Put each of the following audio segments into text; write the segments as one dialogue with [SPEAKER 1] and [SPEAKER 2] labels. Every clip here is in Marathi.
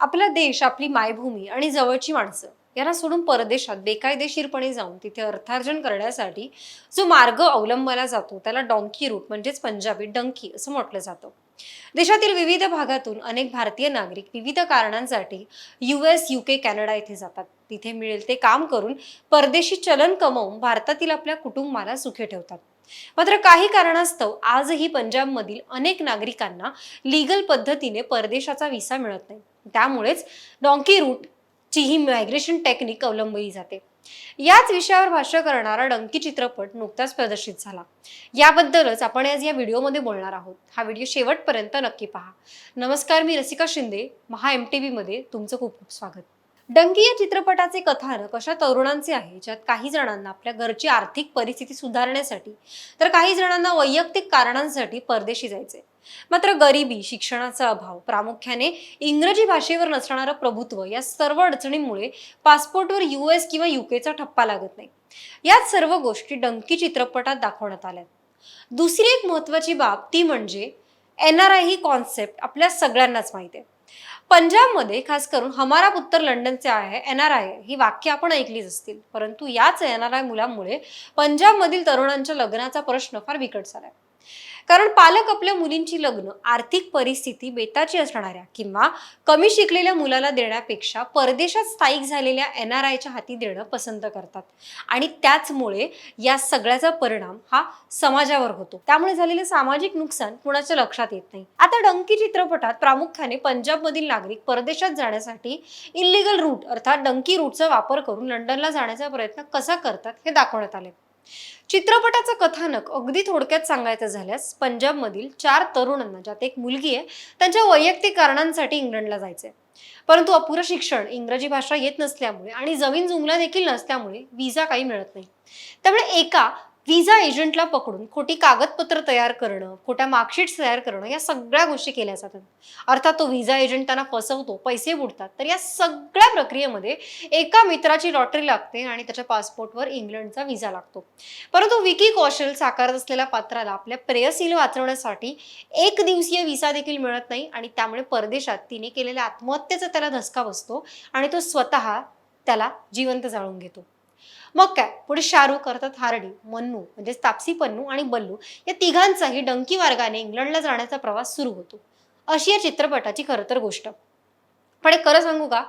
[SPEAKER 1] आपला देश आपली मायभूमी आणि जवळची माणसं यांना सोडून परदेशात बेकायदेशीरपणे जाऊन तिथे अर्थार्जन करण्यासाठी जो मार्ग अवलंबला जातो त्याला डॉंकी रूट म्हणजेच पंजाबी डंकी असं म्हटलं जातं. देशातील विविध भागातून अनेक भारतीय नागरिक विविध कारणांसाठी यू एस युके कॅनडा येथे जातात. तिथे मिळेल ते काम करून परदेशी चलन कमवून भारतातील आपल्या कुटुंबाला सुखे ठेवतात. मात्र काही कारणास्तव आजही पंजाबमधील अनेक नागरिकांना लीगल पद्धतीने परदेशाचा व्हिसा मिळत नाही. त्यामुळेच डॉंकी रूट ची ही मायग्रेशन टेक्निक अवलंबली जाते. याच विषयावर भाष्य करणारा डंकी चित्रपट नुकताच प्रदर्शित झाला. याबद्दलच आपण आज या व्हिडिओमध्ये बोलणार आहोत. हा व्हिडिओ शेवटपर्यंत नक्की पहा. नमस्कार मी रसिका शिंदे. महा एम टी व्हीमध्ये तुमचं खूप खूप स्वागत. डंकी या चित्रपटाचे कथानक अशा तरुणांचे आहे ज्यात काही जणांना आपल्या घरची आर्थिक परिस्थिती सुधारण्यासाठी तर काही जणांना वैयक्तिक कारणांसाठी परदेशी जायचे मात्र गरिबी शिक्षणाचा अभाव प्रामुख्याने इंग्रजी भाषेवर नसणारं प्रभुत्व या सर्व अडचणींमुळे पासपोर्टवर यू एस किंवा युकेचा ठप्पा लागत नाही. याच सर्व गोष्टी डंकी चित्रपटात दाखवण्यात आल्या दुसरी एक महत्वाची बाब ती म्हणजे एन आर आय ही कॉन्सेप्ट आपल्या सगळ्यांनाच माहिती आहे. पंजाबमध्ये खास करून हमारा उत्तर लंडनचे आहे एन आर आय ही वाक्य आपण ऐकलीच असतील. परंतु याच एन आर आय मुलांमुळे पंजाबमधील तरुणांच्या लग्नाचा प्रश्न फार बिकट झालाय. कारण पालक आपल्या मुलींची लग्न आर्थिक परिस्थिती बेताची असणाऱ्या किंवा कमी शिकलेल्या मुलाला देण्यापेक्षा परदेशात स्थायिक झालेल्या एन आर आयच्या हाती देणं पसंत करतात. आणि त्याचमुळे या सगळ्याचा परिणाम हा समाजावर होतो. त्यामुळे झालेले सामाजिक नुकसान कुणाच्या लक्षात येत नाही. आता डंकी चित्रपटात प्रामुख्याने पंजाबमधील नागरिक परदेशात जाण्यासाठी इलिगल रूट अर्थात डंकी रूटचा वापर करून लंडनला जाण्याचा प्रयत्न कसा करतात हे दाखवण्यात आले. चित्रपटाचं कथानक अगदी थोडक्यात सांगायचं झाल्यास पंजाबमधील चार तरुणांना ज्यात एक मुलगी आहे त्यांच्या वैयक्तिक कारणांसाठी इंग्लंडला जायचंय. परंतु अपुरं शिक्षण इंग्रजी भाषा येत नसल्यामुळे आणि जमीन जुमला देखील नसल्यामुळे विजा काही मिळत नाही. त्यामुळे एका विजा एजंटला पकडून खोटी कागदपत्र तयार करणं खोट्या मार्कशीट्स तयार करणं या सगळ्या गोष्टी केल्या जातात. अर्थात तो विजा एजंट त्यांना फसवतो पैसे बुडतात. तर या सगळ्या प्रक्रियेमध्ये एका मित्राची लॉटरी लागते आणि त्याच्या पासपोर्टवर इंग्लंडचा विजा लागतो. परंतु विकी कौशल साकारत असलेल्या पात्राला आपल्या प्रेयसीला वाचवण्यासाठी एक दिवसीय विसा देखील मिळत नाही आणि त्यामुळे परदेशात तिने केलेल्या आत्महत्येचा त्याला धसका बसतो आणि तो स्वतः त्याला जिवंत जाळून घेतो. मग काय? पुढे शाहरुख अर्थात हार्डी मन्नू म्हणजे तापसी पन्नू आणि बल्लू या तिघांचाही डंकी मार्गाने इंग्लंडला जाण्याचा प्रवास सुरू होतो. अशी या चित्रपटाची खरं तर गोष्ट. पण एक खरं सांगू का?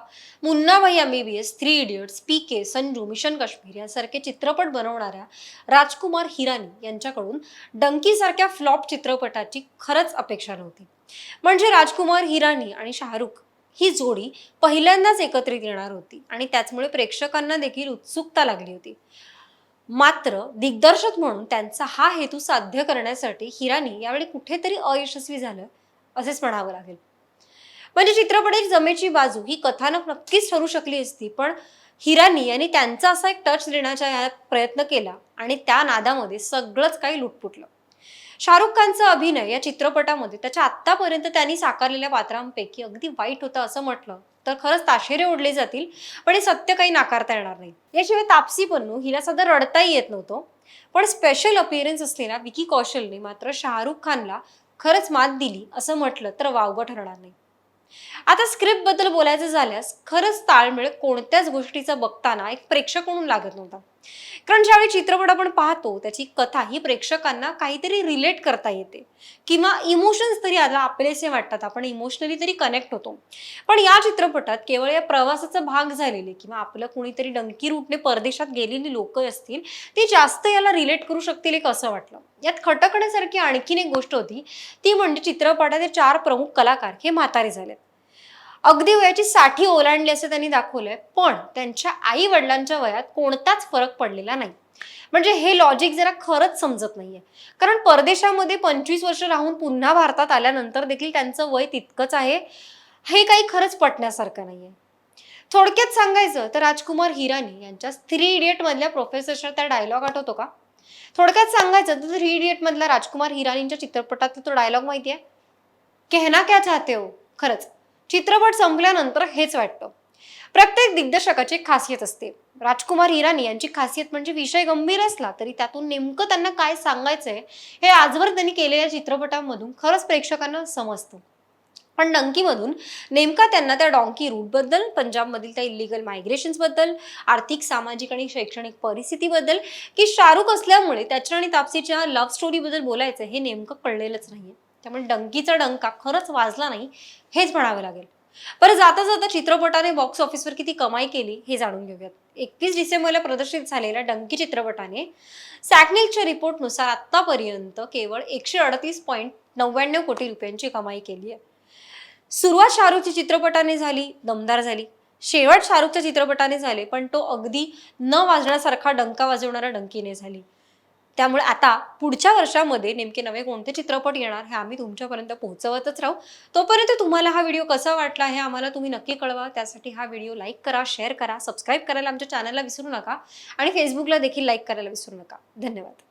[SPEAKER 1] Munna Bhai M B B S three idiots P K Sanju mission Kashmir यासारखे चित्रपट बनवणाऱ्या राजकुमार हिरानी यांच्याकडून डंकीसारख्या फ्लॉप चित्रपटाची खरंच अपेक्षा नव्हती. म्हणजे राजकुमार हिरानी आणि शाहरुख ही जोडी पहिल्यांदाच एकत्रित येणार होती आणि त्याचमुळे प्रेक्षकांना देखील उत्सुकता लागली होती. मात्र दिग्दर्शक म्हणून त्यांचा हा हेतू साध्य करण्यासाठी हिरानी यावेळी कुठेतरी अयशस्वी झालं असेच म्हणावं लागेल. म्हणजे चित्रपट एक जमेची बाजू ही कथानक नक्कीच ठरू शकली असती पण हिरानी यांनी त्यांचा असा एक टच देण्याचा यात प्रयत्न केला आणि त्या नादामध्ये सगळंच काही लुटपुटलं. शाहरुख खानचा अभिनय या चित्रपटामध्ये त्याच्या आत्तापर्यंत त्यांनी साकारलेल्या पात्रांपैकी अगदी वाईट होतं असं म्हटलं तर खरंच ताशेरे ओढले जातील पण हे सत्य काही नाकारता येणार नाही. याशिवाय तापसी पन्नू हिला सध्या रडताही येत नव्हतं पण स्पेशल अपिअरन्स असलेल्या विकी कौशलने मात्र शाहरुख खानला खरंच मात दिली असं म्हटलं तर वावगं ठरणार नाही. आता स्क्रिप्टबद्दल बोलायचं झाल्यास खरंच ताळमेळ कोणत्याच गोष्टीचा बघताना एक प्रेक्षक म्हणून लागत नव्हता. कारण ज्यावेळी चित्रपट आपण पाहतो त्याची कथा ही प्रेक्षकांना काहीतरी रिलेट करता येते. किंवा इमोशन्स तरी आता आपलेसे वाटतात आपण इमोशनली तरी कनेक्ट होतो. पण या चित्रपटात केवळ या प्रवासाचा भाग झालेले किंवा आपलं कुणीतरी डंकी रूटने परदेशात गेलेली लोक असतील ती जास्त याला रिलेट करू शकतील एक असं वाटलं. यात खटकण्यासारखी आणखीन एक गोष्ट होती ती म्हणजे चित्रपटाचे चार प्रमुख कलाकार हे म्हातारे झालेत. अगदी वयाची साठी ओलांडली असं त्यांनी दाखवलंय पण त्यांच्या आई वडिलांच्या वयात कोणताच फरक पडलेला नाही. म्हणजे हे लॉजिक जरा खरंच समजत नाहीये. कारण परदेशामध्ये पंचवीस वर्ष राहून पुन्हा भारतात आल्यानंतर देखील त्यांचं वय तितकंच आहे हे काही खरंच पटण्यासारखं नाहीये. थोडक्यात सांगायचं तर राजकुमार हिरानी यांच्या थ्री इडियट मधल्या प्रोफेसरचा त्या डायलॉग आठवतो का? थोडक्यात सांगायचं तर थ्री इडियट मधल्या राजकुमार हिरानींच्या चित्रपटातला तो डायलॉग माहिती आहे कहना क्या चाहते हो? खरंच. चित्रपट संपल्यानंतर हेच वाटतं. प्रत्येक दिग्दर्शकाची एक खासियत असते. राजकुमार हिरानी यांची खासियत म्हणजे विषय गंभीर असला तरी त्यातून नेमकं त्यांना काय सांगायचंय हे आजवर त्यांनी केलेल्या चित्रपटांमधून खरंच प्रेक्षकांना समजतं. पण डंकीमधून नेमका त्यांना त्या डॉंकी रूटबद्दल पंजाबमधील त्या इलिगल मायग्रेशन्सबद्दल आर्थिक सामाजिक आणि शैक्षणिक परिस्थितीबद्दल की शाहरुख असल्यामुळे त्याच्या आणि तापसीच्या लव्ह स्टोरीबद्दल बोलायचं हे नेमकं कळलेलंच नाहीये. त्यामुळे डंकीचा डंका खरंच वाजला नाही हेच म्हणावं लागेल. बरं जाता जाता चित्रपटाने बॉक्स ऑफिसवर किती कमाई केली हे जाणून घेऊयात. एकतीस डिसेंबरला प्रदर्शित झालेल्या डंकी चित्रपटाने सॅकनिलच्या रिपोर्टनुसार आतापर्यंत केवळ एकशे अडतीस पॉईंट नव्याण्णव कोटी रुपयांची कमाई केली आहे. सुरुवात शाहरुखच्या चित्रपटाने झाली दमदार झाली. शेवट शाहरुखच्या चित्रपटाने झाले पण तो अगदी न वाजण्यासारखा डंका वाजवणाऱ्या डंकीने झाली. त्यामुळे आता पुढच्या वर्षामध्ये नेमके नवे कोणते चित्रपट येणार हे आम्ही तुमच्यापर्यंत पोहोचवतच राहू. तोपर्यंत तुम्हाला हा व्हिडिओ कसा वाटला हे आम्हाला तुम्ही नक्की कळवा. त्यासाठी हा व्हिडिओ लाईक करा शेअर करा सबस्क्राईब करायला आमच्या चॅनलला विसरू नका आणि फेसबुकला देखील लाईक करायला विसरू नका. धन्यवाद.